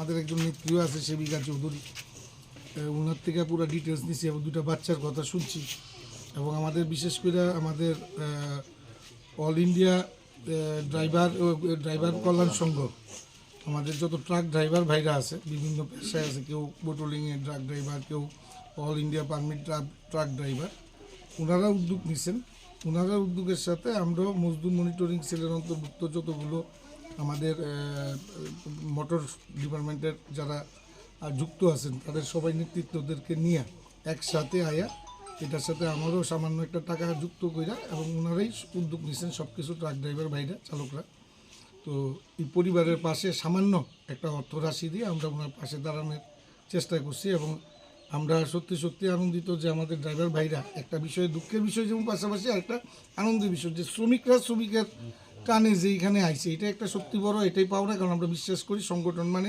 আমাদের একজন নেত্রীও আছে, সেবিকা চৌধুরী। ওনার থেকে পুরো ডিটেলস নিছি এবং দুটা বাচ্চার কথা শুনছি। এবং আমাদের বিশেষ করে আমাদের অল ইন্ডিয়া ড্রাইভার ড্রাইভার কল্যাণ সংঘ। আমাদের যত ট্রাক ড্রাইভার ভাইরা আছে, বিভিন্ন পেশায় আছে, কেউ বোটলিংয়ে ট্রাক ড্রাইভার কেউ all India permit truck driver ওনারা উদ্যোগ নিছেন। ওনারা উদ্যোগের সাথে আমরাও মজদুর মনিটরিং সেলের অন্তর্ভুক্ত যতগুলো আমাদের মোটর ডিপার্টমেন্টের যারা যুক্ত আছেন, তাদের সবাই নেতৃত্বদেরকে নিয়ে একসাথে আয়া, এটার সাথে আমারও সামান্য একটা টাকা যুক্ত কইরা এবং ওনারাই উদ্যোগ নিছেন সব কিছু ট্রাক ড্রাইভার ভাইরা, চালকরা। তো এই পরিবারের পাশে সামান্য একটা অর্থ রাশি দিয়ে আমরা ওনার পাশে দাঁড়ানোর চেষ্টা করছি এবং আমরা সত্যি সত্যি আনন্দিত যে আমাদের ড্রাইভার ভাইরা একটা বিষয়ে দুঃখের বিষয় যেমন পাশাপাশি আরেকটা আনন্দের বিষয়, যে শ্রমিকরা শ্রমিকের কানে যে এইখানে আইছে, এটা একটা সত্যি বড়, এটাই পাওনা কারণ আমরা বিশ্বাস করি সংগঠন মানে